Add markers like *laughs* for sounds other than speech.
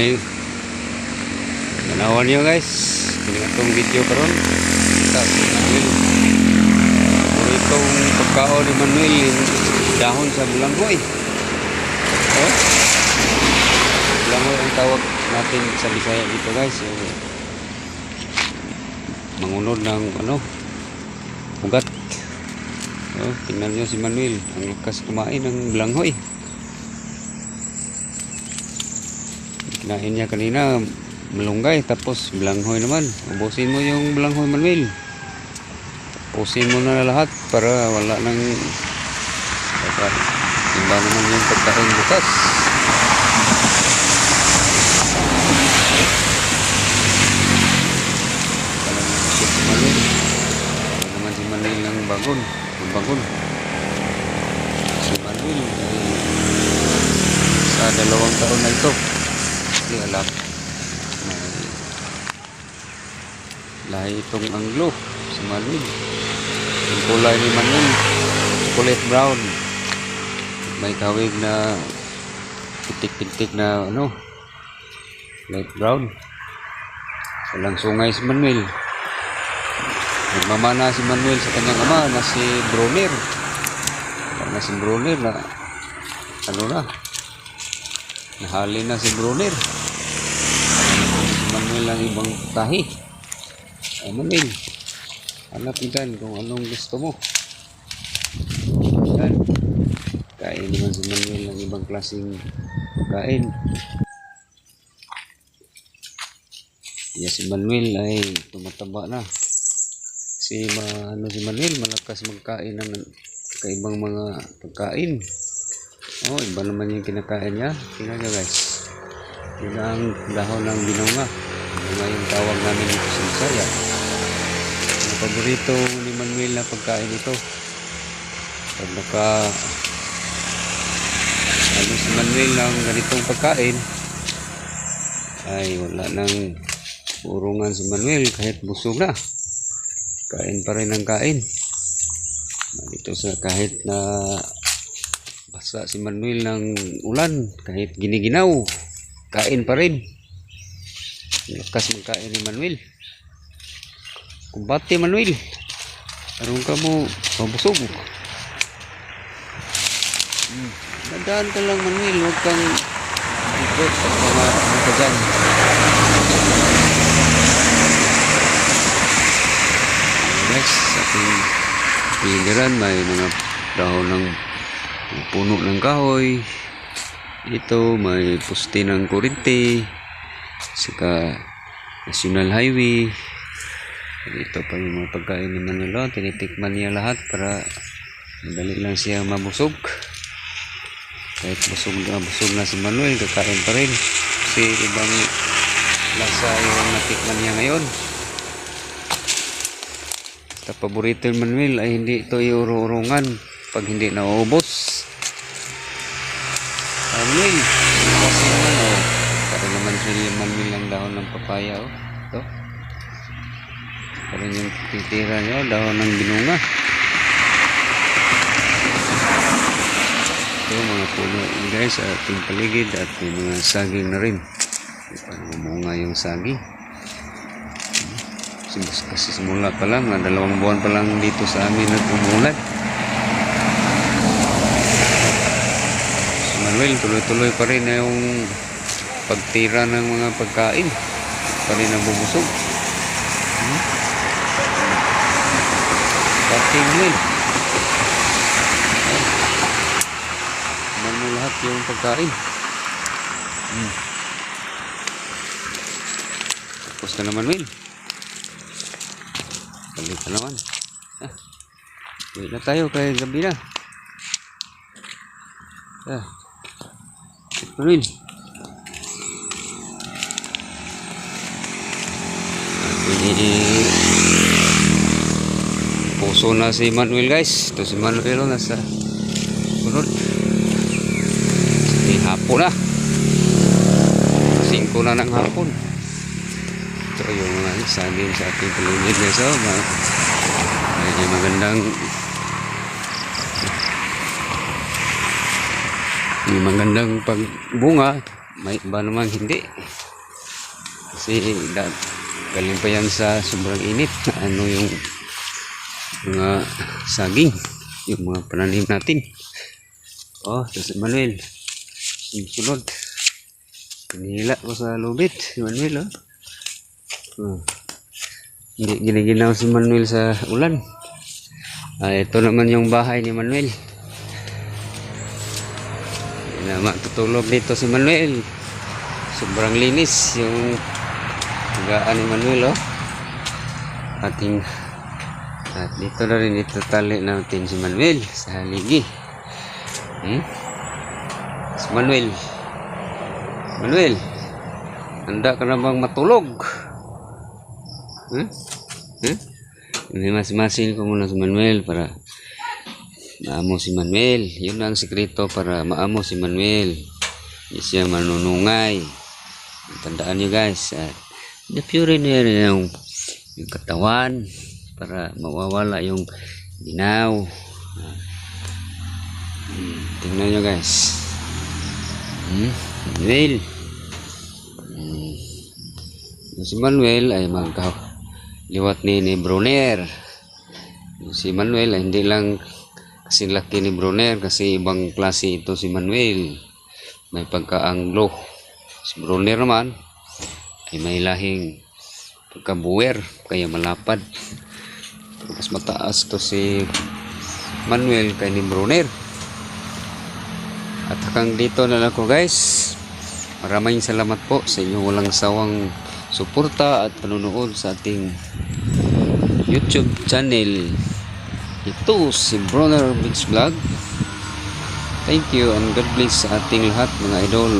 Kani Tanawan niyo guys. Kini atong video karon. Kita. Puro itong pagkaon ni Manuel dahon sa bulanghoy. Oh. Bulanghoy ang tawag natin sa Bisaya dito guys. Eh, mangunod ng ano ugat. Oh, tingnan niyo si Manuel. Ang lakas kumain ng bulanghoy. Kinain niya kanina malunggay tapos belanghoy naman. Ubusin mo yung belanghoy Manuel. Ubusin mo na lahat para wala nang para iba naman yung pagkain bukas. Naman si Manuel. Ng bagon. Ng bagon. Si Manuel ay sa dalawang taon na ito. Hindi alam. Lahi itong anglo si Manuel. Yung kulay ni Manuel, chocolate brown. May kawig na pitik-pitik na ano, light brown. Walang sungay si Manuel. Nagmamana si Manuel sa kanyang ama na si Brunner. Na si Brunner na ano na, nahali na si Brunner. Si ang ibang tahi. Ay, Manuel, hanap dyan kung anong gusto mo. Yan. Kain naman si Manuel ng ibang klaseng kain. Ya si Manuel ay tumataba na. Kasi ma, ano si Manuel, malakas magkain ng kaibang mga pagkain. Oh, iba naman yung kinakain niya. Tingnan niyo guys. Yun ang dahon ng binunga. Binunga yung tawag namin dito sa Bisaya. Ang paborito ni Manuel na pagkain ito. Pag naka ano si Manuel ng ganitong pagkain ay wala nang urungan si Manuel kahit busog na. Kain pa rin ang kain. Dito sa kahit na basa si Manuel ng ulan kahit giniginaw kain pa rin lakas magkain ni Manuel. Kumbate Manuel. Aron ka mo mabusog. Hmm. nadaan ka lang Manuel. Huwag kang ikot sa mga ka dyan. Guys sa ating piligiran may mga dahon ng puno ng kahoy. Ito may puste ng kurente saka national highway. Ito pa yung mga pagkain ni Manolo. Tinitikman niya lahat para madali lang siya mabusog. Kahit busog na busog na si Manuel kakain pa rin. Kasi ibang lasa yung natikman niya ngayon. Sa paborito ni Manuel ay hindi ito iururungan pag hindi nauubos. Manuel para naman si Manuel ang dahon ng papaya oh. Ito. Para yung titira niya oh, dahon ng binunga. Ito mga puno. Guys sa ating paligid at may mga saging na rin. Parang umunga yung saging. Kasi, kasi simula pa lang dalawang buwan pa lang dito sa amin nag-umulan si Manuel tuloy-tuloy pa rin yung pagtira ng mga pagkain. Pa rin nabubusog? Hmm? pati Manuel mo lahat yung pagkain. Hmm. tapos na naman Will. Balik na naman. Ah. uwi na tayo kay gabi na ah. Will Puso na si Manuel guys. Ito si Manuel oh, nasa sunod. Di hapon na. 5 na ng hapon. Ito yung mga saging sa ating paligid guys. Oh, mga, medyo magandang may magandang pagbunga may ba naman hindi. Kasi galing pa yan sa sobrang init. *laughs* Ano yung mga saging, yung mga pananim natin. Oh, si Manuel. Yung sunod. Pinihila ko sa lubit, si Manuel, oh. Oh. Hindi giniginaw si Manuel sa ulan. Ah, ito naman yung bahay ni Manuel. Na matutulog dito si Manuel. Sobrang linis yung higaan ni Manuel, oh. Ating at dito na rin itatali natin si Manuel sa haligi. Hmm? Si Manuel. Manuel, handa ka na bang matulog? Hmm? Hmm? Mas-masin ko muna si Manuel para maamo si Manuel. Yun ang sikreto para maamo si Manuel. Hindi siya manunungay. Tandaan nyo guys. At na-pure niya yung, yung katawan para mawawala yung ginaw. Ah. Hmm, tingnan nyo guys. Hmm? Manuel. Hmm. Si Manuel ay magkaliwat ni, ni Brunner. Si Manuel ay hindi lang kasi laki ni Brunner kasi ibang klase ito si Manuel. May pagka-anglo. Si Brunner naman ay may lahing pagka-buwer kaya malapad. Mas mataas to si Manuel kay ni Brunner. At hanggang dito na lang ko guys. Maraming salamat po sa inyong walang sawang suporta at panonood sa ating YouTube channel. Ito si Brother Biggs Vlog. Thank you and God bless sa ating lahat mga idol.